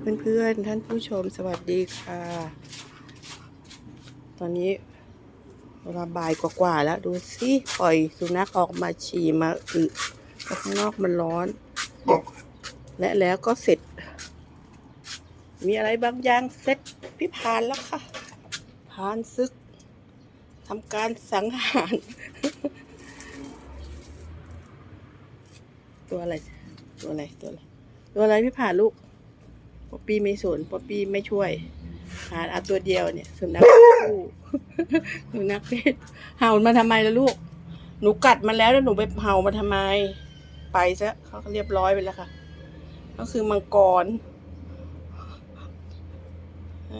เพื่อนๆ ท่านผู้ชมสวัสดีค่ะ ตอนนี้เวลาบ่ายกว่าๆแล้วดูสิปล่อยสุนัขออกมาฉี่มาอึข้างนอกมันร้อน และแล้วก็เสร็จ มีอะไรบางอย่างเสร็จพิพานแล้วค่ะพานซึกทำการสังหาร ตัวอะไร ตัวอะไร ตัวอะไร ตัวอะไรพี่ผ่าลูก ป๊อปปี้ไม่สนป๊อปปี้ไม่ช่วยหาเอาตัวเดียวเนี่ยสุนัขคู่สุนัขเพศเห่ามาทำไมล่ะลูก หนูกัดมันแล้วแล้วหนูไปเห่ามาทำไม ไปซะเขาเรียบร้อยไปแล้วค่ะ ก็คือมังกรเอ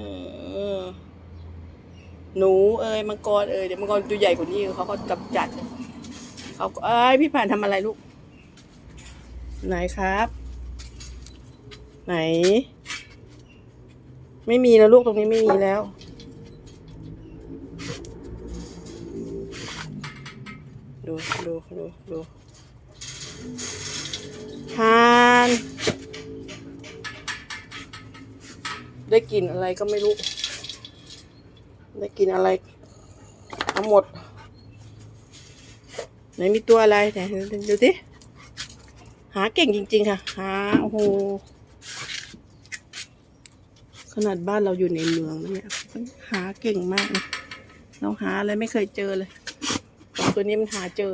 อหนูเอ้ยมังกรเอ้ยเดี๋ยวมังกรตัวใหญ่กว่านี้เขาก็กำจัดเขาก็เอ้ยพี่ผ่านทำอะไรลูก ไหนครับ ไหน ไม่มีแล้วลูกตรงนี้ไม่มีแล้ว ดูดูดูดูทาน ได้กลินอะไรก็ไม่รู้ ได้กลินอะไรทั้งหมด ไหนมีตัวอะไรไหนดูสิหาเก่งจริง ๆ ค่ะ หา โอ้โห ขนาดบ้านเราอยู่ในเมืองเนี่ยหาเก่งมากนะเราหาอะไรไม่เคยเจอเลยตัวนี้มันหาเจอ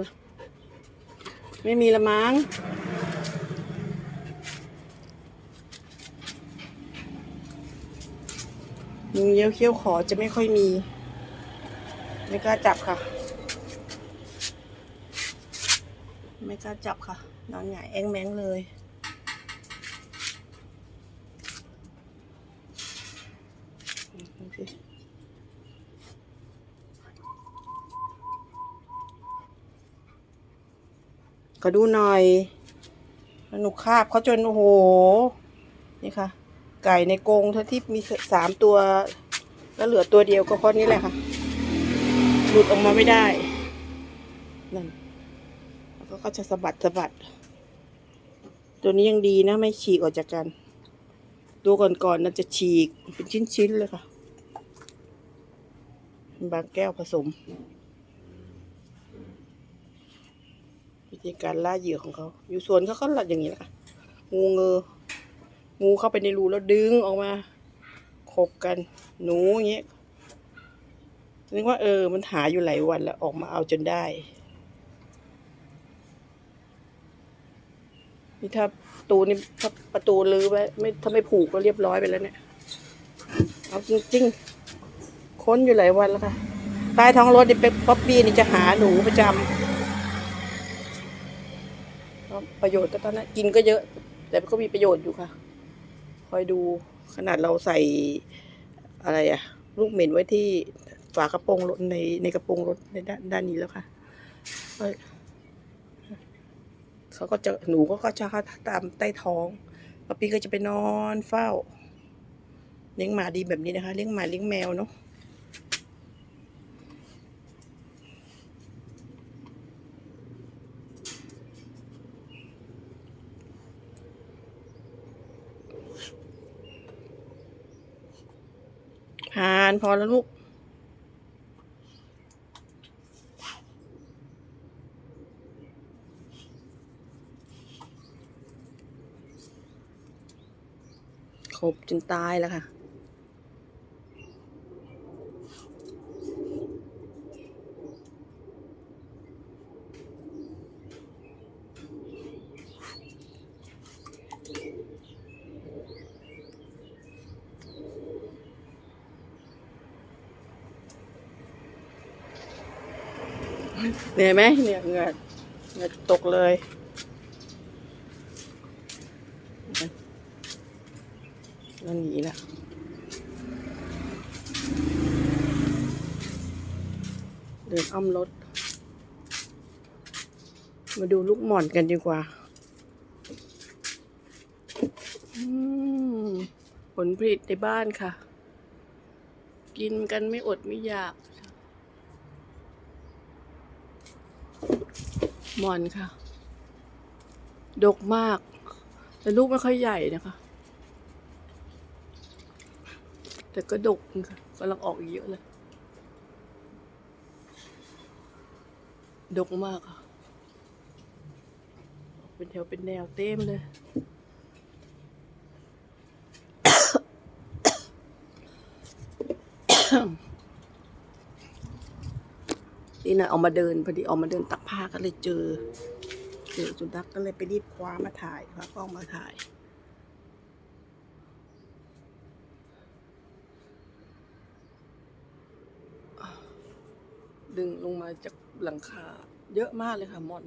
ไม่มีละมั้งยุงเยี่ยวเขี้ยวขอจะไม่ค่อยมี ไม่กล้าจับค่ะ ไม่กล้าจับค่ะ นอนหงายแองแมงเลย ดูสิ ก็ดูหน่อยหนูคาบเขาจนโอ้โห นี่ค่ะ ไก่ในกรงทั้งที่มีสามตัว แล้วเหลือตัวเดียวก็เพราะนี้แหละค่ะ หลุดออกมาไม่ได้นั่นแล้วก็เขาจะสะบัดสะบัด ตัวนี้ยังดีนะ ไม่ฉีกออกจากกัน ตัวก่อนๆน่าจะฉีกเป็นชิ้นๆเลยค่ะ บางแก้วผสม วิธีการล่าเหยื่อของเขา อยู่สวนเขาก็หลัดอย่างนี้แหละงูเงองูเข้าไปในรูแล้วดึงออกมาขบกัน หนูอย่างเงี้ยนึกว่าเออ มันหาอยู่หลายวันแล้วออกมาเอาจนได้ นี่ถ้าประตูนี่ถ้าประตูลือไว้ไม่ถ้าไม่ผูกก็เรียบร้อยไปแล้วเนี่ย เอาจริงๆ ค้นอยู่หลายวันแล้วค่ะใต้ท้องรถนี่เป็นป๊อปปี้นี่จะหาหนูประจำ ประโยชน์ก็ตอนนั้นกินก็เยอะ แต่ก็มีประโยชน์อยู่ค่ะ คอยดูขนาดเราใส่อะไรอะลูกเหม็นไว้ที่ฝากระโปรงรถในในกระโปรงรถในด้านด้านนี้แล้วค่ะเขาก็จะหนูก็ก็จะตามใต้ท้องปีก็จะไปนอนเฝ้า เลี้ยงหมาดีแบบนี้นะคะ เลี้ยงหมาเลี้ยงแมวเนาะผ่านพอแล้วลูก ขบจนตายแล้วค่ะ เหนื่อยไหมเนี่ยเหงื่อเหงื่อตกเลยนั่นหนีละเดินอ้อมรถ มาดูลูกหม่อนกันดีกว่าอืมผลผลิตในบ้านค่ะ กินกันไม่อดไม่อยาก ห มอนค่ะ ดกมาก แต่ลูกไม่ค่อยใหญ่นะคะ แต่ก็ดกค่ะกำลังออกเยอะเลย ดกมากค่ะ เป็นแถวเป็นแนวเต็มเลย นี่นะเอามาเดินพอดีออกมาเดินตักผ้าก็เลยเจอ เจอสุนัขก็เลยไปรีบคว้ามาถ่ายคว้ากล้องมาถ่ายดึงลงมาจากหลังคา เยอะมากเลยค่ะมอน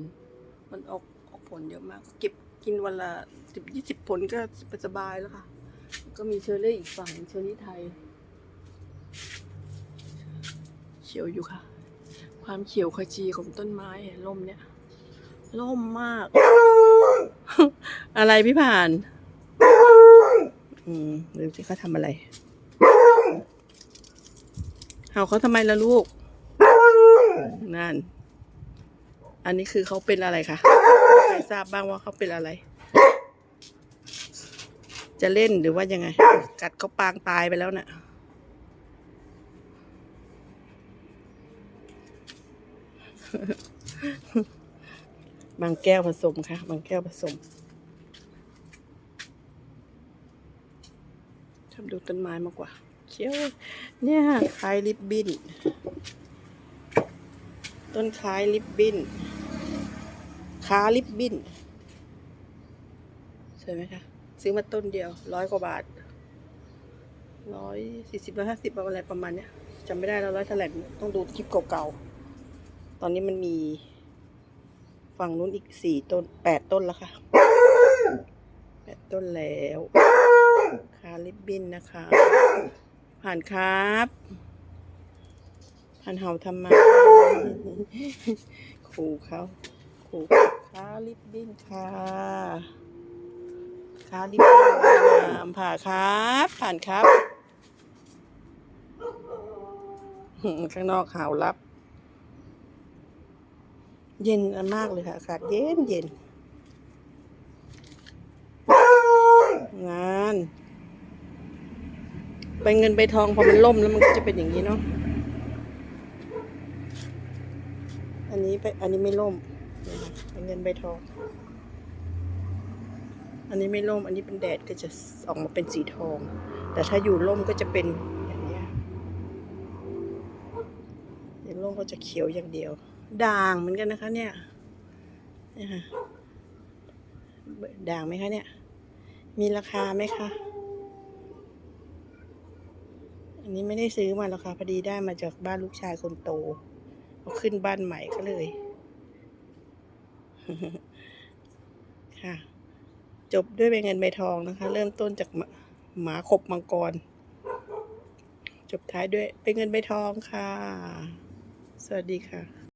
มันออกออกผลเยอะมาก เก็บกินวันละสิบยี่สิบผลก็สบายแล้วค่ะ ก็มีเชอร์รี่อีกฝั่งเชอร์รี่ไทยเขียวอยู่ค่ะ ความเขียวขจีของต้นไม้อะร่มเนี่ยร่มมาก อะไรพี่ผ่าน อืมดูสิเขาทำอะไร เห่าเขาทำไมล่ะลูก นั่น อันนี้คือเขาเป็นอะไรคะใครทราบบ้างว่าเขาเป็นอะไร จะเล่นหรือว่ายังไง กัดเขาปางตายไปแล้วน่ะ บางแก้วผสมค่ะ บางแก้วผสมชอบดูต้นไม้มากกว่า เขียว เนี่ยคล้ายริบบิน ต้นคล้ายริบบินค้าริบบินสวยไหมคะ ซื้อมาต้นเดียวร้อยกว่าบาทร้อยสี่สิบร้อยห้าสิบอะไรประมาณเนี้ยจำไม่ได้แล้วร้อยเท่าไหร่ต้องดูคลิปเก่าๆ ตอนนี้มันมีฝั่งนู้นอีกสี่ต้นแปดต้นแล้วค่ะแปดต้นแล้วคาริบบินนะคะ ผ่านครับ ผ่านเห่าทำไมขู่เขาขู่คาริบบินค่ะคาริบบินามผ่าครับ ผ่านครับ ข้างนอกห่ารับ เย็นมากเลยค่ะอากาศเย็นเย็นงาน ไปเงินไปทองพอมันล่มแล้วมันก็จะเป็นอย่างนี้เนาะอันนี้ไปอันนี้ไม่ล่มไปเงินใบทอง อันนี้ไม่ล่ม อันนี้เป็นแดดก็จะออกมาเป็นสีทอง แต่ถ้าอยู่ร่มก็จะเป็นอย่างนี้อยู่ร่มก็จะเขียวอย่างเดียว ด่างเหมือนกันนะคะ เนี่ยนี่ค่ะด่างไหมคะเนี่ย มีราคาไหมคะ อันนี้ไม่ได้ซื้อมาหรอกค่ะพอดีได้มาจากบ้านลูกชายคนโตเอาขึ้นบ้านใหม่ก็เลย ค่ะ จบด้วยใบเงินใบทองนะคะ เริ่มต้นจากหมาขบมังกร จบท้ายด้วยใบเงินใบทองค่ะ สวัสดีค่ะ